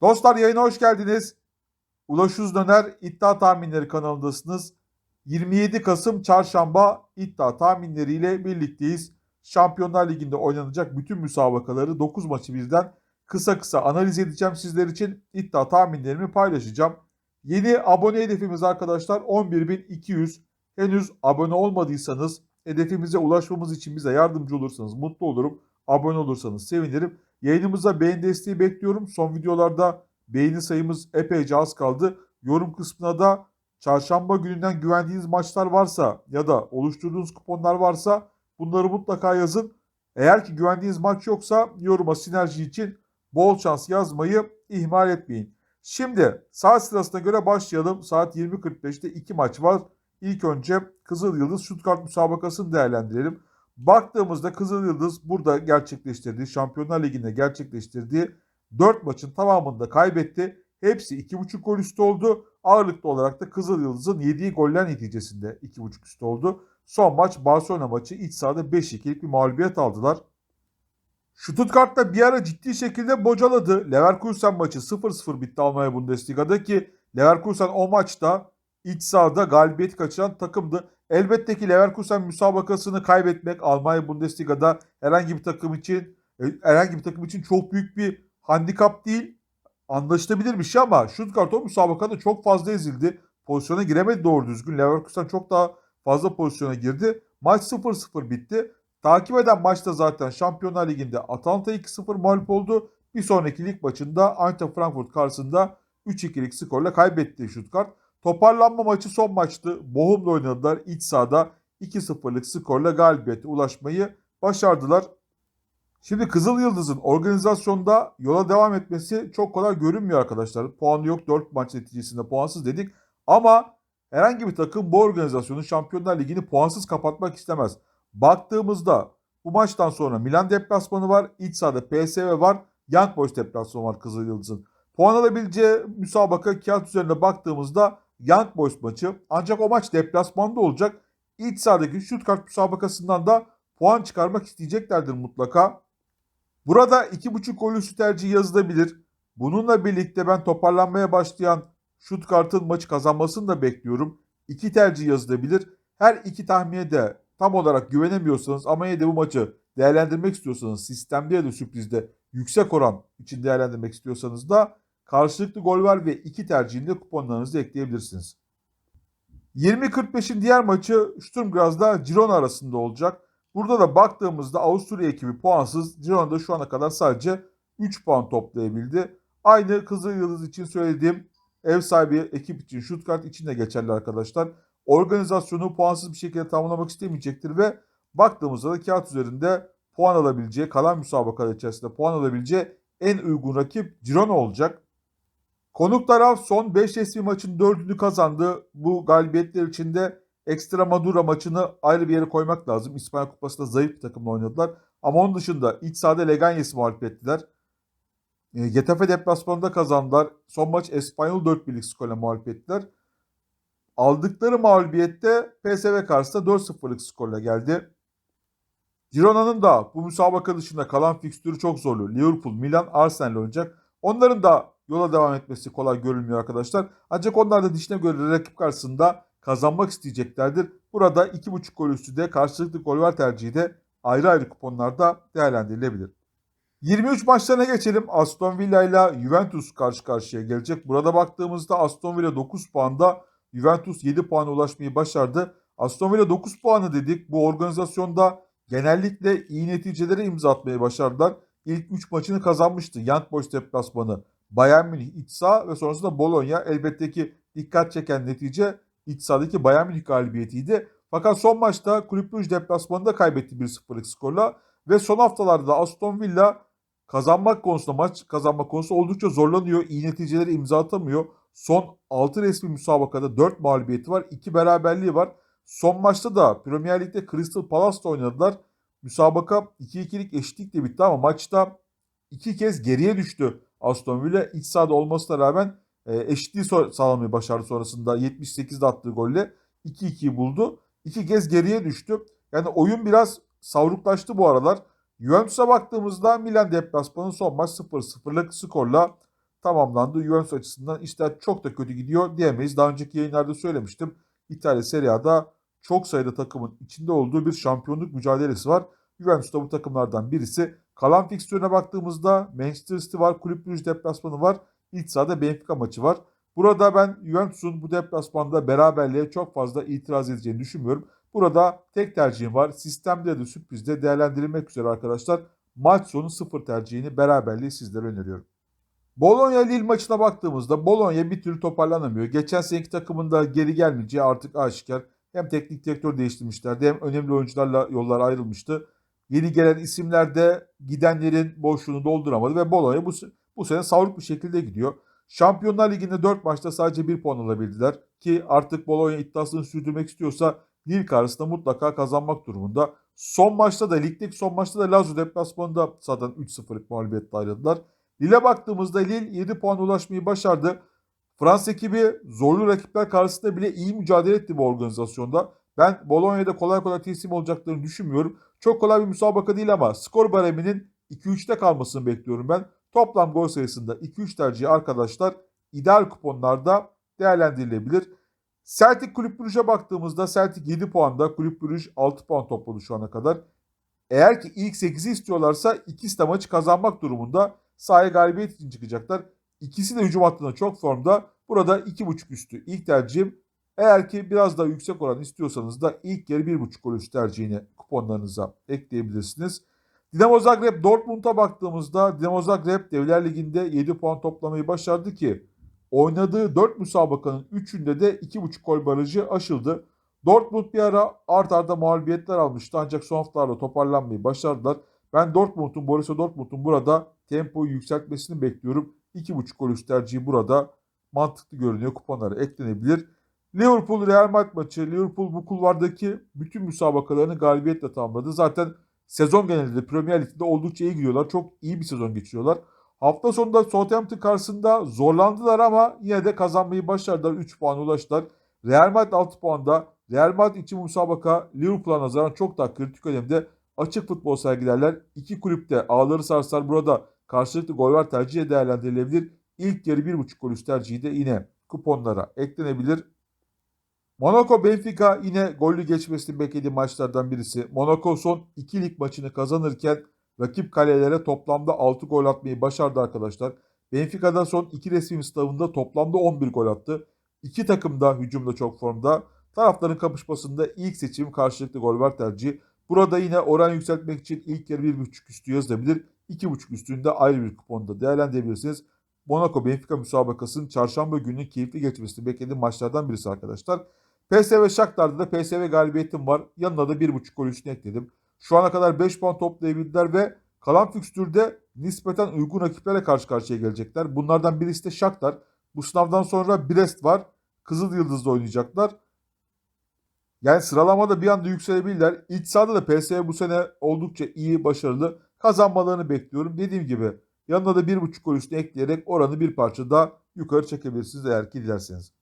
Dostlar yayına hoş geldiniz. Ulaş Döner İddia Tahminleri kanalındasınız. 27 Kasım Çarşamba iddia tahminleriyle birlikteyiz. Şampiyonlar Ligi'nde oynanacak bütün müsabakaları 9 maçı birden kısa kısa analiz edeceğim sizler için. iddia tahminlerimi paylaşacağım. Yeni abone hedefimiz arkadaşlar 11.200. Henüz abone olmadıysanız hedefimize ulaşmamız için bize yardımcı olursanız mutlu olurum. Abone olursanız sevinirim. Yayınımıza beğeni desteği bekliyorum. Son videolarda beğeni sayımız epeyce az kaldı. Yorum kısmına da çarşamba gününden güvendiğiniz maçlar varsa ya da oluşturduğunuz kuponlar varsa bunları mutlaka yazın. Eğer ki güvendiğiniz maç yoksa yoruma sinerji için bol şans yazmayı ihmal etmeyin. Şimdi saat sırasına göre başlayalım. Saat 20.45'te iki maç var. İlk önce Kızıl Yıldız Stuttgart müsabakasını değerlendirelim. Baktığımızda Kızıl Yıldız burada gerçekleştirdiği Şampiyonlar Ligi'nde gerçekleştirdiği 4 maçın tamamında kaybetti. Hepsi 2.5 gol üstü oldu. Ağırlıklı olarak da Kızıl Yıldız'ın yediği goller neticesinde 2.5 üstü oldu. Son maç Barcelona maçı iç sahada 5-2'lik bir mağlubiyet aldılar. Stuttgart'ta bir ara ciddi şekilde bocaladı. Leverkusen maçı 0-0 bitti Almanya Bundesliga'da ki Leverkusen o maçta iç sahada galibiyet kaçıran takımdı. Elbette ki Leverkusen müsabakasını kaybetmek Almanya Bundesliga'da herhangi bir takım için e, herhangi bir takım için çok büyük bir handikap değil. Anlaşılabilir bir şey ama Stuttgart o müsabakada çok fazla ezildi. Pozisyona giremedi doğru düzgün. Leverkusen çok daha fazla pozisyona girdi. Maç 0-0 bitti. Takip eden maçta zaten Şampiyonlar Ligi'nde Atalanta 2-0 mağlup oldu. Bir sonraki lig maçında Eintracht Frankfurt karşısında 3-2'lik skorla kaybetti Stuttgart. Toparlanma maçı son maçtı. Bohum'la oynadılar. İç sahada 2-0'lık skorla galibiyete ulaşmayı başardılar. Şimdi Kızıl Yıldız'ın organizasyonda yola devam etmesi çok kolay görünmüyor arkadaşlar. Puanı yok 4 maç neticesinde puansız dedik. Ama herhangi bir takım bu organizasyonu Şampiyonlar Ligi'ni puansız kapatmak istemez. Baktığımızda bu maçtan sonra Milan deplasmanı var. İç sahada PSV var. Young Boys deplasmanı var Kızıl Yıldız'ın. Puan alabileceği müsabaka kağıt üzerinde baktığımızda Young Boys maçı. Ancak o maç deplasmanda olacak. İç sahadaki Stuttgart müsabakasından da puan çıkarmak isteyeceklerdir mutlaka. Burada 2.5 gol üstü tercih yazılabilir. Bununla birlikte ben toparlanmaya başlayan Stuttgart'ın maçı kazanmasını da bekliyorum. İki tercih yazılabilir. Her iki tahmine de tam olarak güvenemiyorsanız ama yine de bu maçı değerlendirmek istiyorsanız sistemde ya da sürprizde yüksek oran için değerlendirmek istiyorsanız da karşılıklı gol var ve iki tercihinde kuponlarınızı ekleyebilirsiniz. 20.45'in diğer maçı Sturm Graz'da Girona arasında olacak. Burada da baktığımızda Avusturya ekibi puansız. Girona'da şu ana kadar sadece 3 puan toplayabildi. Aynı Kızıl Yıldız için söylediğim ev sahibi ekip için Stuttgart için de geçerli arkadaşlar. Organizasyonu puansız bir şekilde tamamlamak istemeyecektir ve baktığımızda da kağıt üzerinde puan alabileceği, kalan müsabakalar içerisinde puan alabileceği en uygun rakip Girona olacak. Konuk taraf son 5 resmi maçın 4'ünü kazandı. Bu galibiyetler içinde Extremadura maçını ayrı bir yere koymak lazım. İspanya Kupası'nda zayıf bir takımla oynadılar. Ama onun dışında iç sahada Leganes'i mağlup ettiler. E, Getafe deplasmanında kazandılar. Son maç Espanyol 4-1'lik skorla mağlup ettiler. Aldıkları mağlubiyette PSV karşısında 4-0'lık skorla geldi. Girona'nın da bu müsabaka dışında kalan fikstürü çok zorlu. Liverpool, Milan, Arsenal oynayacak. Onların da yola devam etmesi kolay görünmüyor arkadaşlar. Ancak onlar da dişine göre rakip karşısında kazanmak isteyeceklerdir. Burada 2.5 gol üstü de karşılıklı gol var tercihi de ayrı ayrı kuponlarda değerlendirilebilir. 23 maçlarına geçelim. Aston Villa ile Juventus karşı karşıya gelecek. Burada baktığımızda Aston Villa 9 puanda, Juventus 7 puana ulaşmayı başardı. Aston Villa 9 puanı dedik. Bu organizasyonda genellikle iyi neticelere imza atmayı başardılar. İlk 3 maçını kazanmıştı. Young Boys deplasmanı, Bayern Münih iç saha ve sonrasında Bologna. Elbette ki dikkat çeken netice iç sahadaki Bayern Münih galibiyetiydi. Fakat son maçta Kulüp Brugge deplasmanında kaybetti 1-0'lık skorla. Ve son haftalarda da Aston Villa kazanmak konusunda maç kazanmak konusunda oldukça zorlanıyor. İyi neticeleri imza atamıyor. Son 6 resmi müsabakada 4 mağlubiyeti var. 2 beraberliği var. Son maçta da Premier Lig'de Crystal Palace'la oynadılar. Müsabaka 2-2'lik eşitlikle bitti ama maçta iki kez geriye düştü Aston Villa. İç sahada olmasına rağmen e, eşitliği sağlamayı başardı sonrasında 78'de attığı golle 2-2'yi buldu. İki kez geriye düştü. Yani oyun biraz savruklaştı bu aralar. Juventus'a baktığımızda Milan deplasmanı son maç 0-0'lık skorla tamamlandı. Juventus açısından işler çok da kötü gidiyor diyemeyiz. Daha önceki yayınlarda söylemiştim. İtalya Serie A'da çok sayıda takımın içinde olduğu bir şampiyonluk mücadelesi var. Juventus da bu takımlardan birisi. Kalan fikstürüne baktığımızda Manchester City var, Kulüp Brugge deplasmanı var. İç sahada Benfica maçı var. Burada ben Juventus'un bu deplasmanda beraberliğe çok fazla itiraz edeceğini düşünmüyorum. Burada tek tercihim var. Sistemde de sürprizde değerlendirilmek üzere arkadaşlar. Maç sonu sıfır tercihini beraberliği sizlere öneriyorum. Bologna Lille maçına baktığımızda Bologna bir türlü toparlanamıyor. Geçen seneki takımında geri gelmeyeceği artık aşikar. Hem teknik direktör değiştirmişlerdi hem önemli oyuncularla yollar ayrılmıştı. Yeni gelen isimler de gidenlerin boşluğunu dolduramadı ve Bologna bu, bu sene savruk bir şekilde gidiyor. Şampiyonlar Ligi'nde 4 maçta sadece 1 puan alabildiler ki artık Bologna iddiasını sürdürmek istiyorsa Lille karşısında mutlaka kazanmak durumunda. Son maçta da ligdeki son maçta da Lazio deplasmanında zaten 3-0'lık mağlubiyetle ayrıldılar. Lille'e baktığımızda Lille 7 puan ulaşmayı başardı. Fransa ekibi zorlu rakipler karşısında bile iyi mücadele etti bu organizasyonda. Ben Bologna'da kolay kolay teslim olacaklarını düşünmüyorum. Çok kolay bir müsabaka değil ama skor bareminin 2-3'te kalmasını bekliyorum ben. Toplam gol sayısında 2-3 tercihi arkadaşlar ideal kuponlarda değerlendirilebilir. Celtic Kulüp Brugge'e baktığımızda Celtic 7 puanda, Kulüp Brugge 6 puan topladı şu ana kadar. Eğer ki ilk 8'i istiyorlarsa ikisi de maçı kazanmak durumunda sahaya galibiyet için çıkacaklar. İkisi de hücum hattında çok formda. Burada 2.5 üstü ilk tercihim. Eğer ki biraz daha yüksek oran istiyorsanız da ilk yarı 1.5 gol üstü tercihini kuponlarınıza ekleyebilirsiniz. Dinamo Zagreb Dortmund'a baktığımızda Dinamo Zagreb Devler Ligi'nde 7 puan toplamayı başardı ki oynadığı 4 müsabakanın 3'ünde de 2.5 gol barajı aşıldı. Dortmund bir ara art arda mağlubiyetler almıştı ancak son haftalarda toparlanmayı başardılar. Ben Dortmund'un, Borussia Dortmund'un burada tempoyu yükseltmesini bekliyorum. 2.5 gol üst tercihi burada mantıklı görünüyor. Kuponlara eklenebilir. Liverpool Real Madrid maçı. Liverpool bu kulvardaki bütün müsabakalarını galibiyetle tamamladı. Zaten sezon genelinde Premier Lig'de oldukça iyi gidiyorlar. Çok iyi bir sezon geçiriyorlar. Hafta sonunda Southampton karşısında zorlandılar ama yine de kazanmayı başardılar. 3 puan ulaştılar. Real Madrid 6 puanda. Real Madrid için müsabaka Liverpool'a nazaran çok daha kritik önemde. Açık futbol sergilerler. İki kulüpte ağları sarsar. Burada karşılıklı goller tercihi değerlendirilebilir. İlk yarı 1.5 gol üst tercihi de yine kuponlara eklenebilir. Monaco Benfica yine gollü geçmesini beklediği maçlardan birisi. Monaco son 2 lig maçını kazanırken rakip kalelere toplamda 6 gol atmayı başardı arkadaşlar. Benfica'da son 2 resmi sınavında toplamda 11 gol attı. İki takım da hücumda çok formda. Tarafların kapışmasında ilk seçim karşılıklı gol var tercihi. Burada yine oran yükseltmek için ilk yarı 1.5 üstü yazılabilir. 2.5 üstünde ayrı bir kuponda değerlendirebilirsiniz. Monaco Benfica müsabakasının çarşamba günü keyifli geçmesini beklediğim maçlardan birisi arkadaşlar. PSV Shakhtar'da da PSV galibiyetim var. Yanına da 1.5 gol üstüne ekledim. Şu ana kadar 5 puan toplayabildiler ve kalan fikstürde nispeten uygun rakiplerle karşı karşıya gelecekler. Bunlardan birisi de Shakhtar. Bu sınavdan sonra Brest var. Kızıl Yıldız'da oynayacaklar. Yani sıralamada bir anda yükselebilirler. İç sahada da PSV bu sene oldukça iyi, başarılı. Kazanmalarını bekliyorum. Dediğim gibi yanına da 1.5 gol üstüne ekleyerek oranı bir parça daha yukarı çekebilirsiniz eğer ki dilerseniz.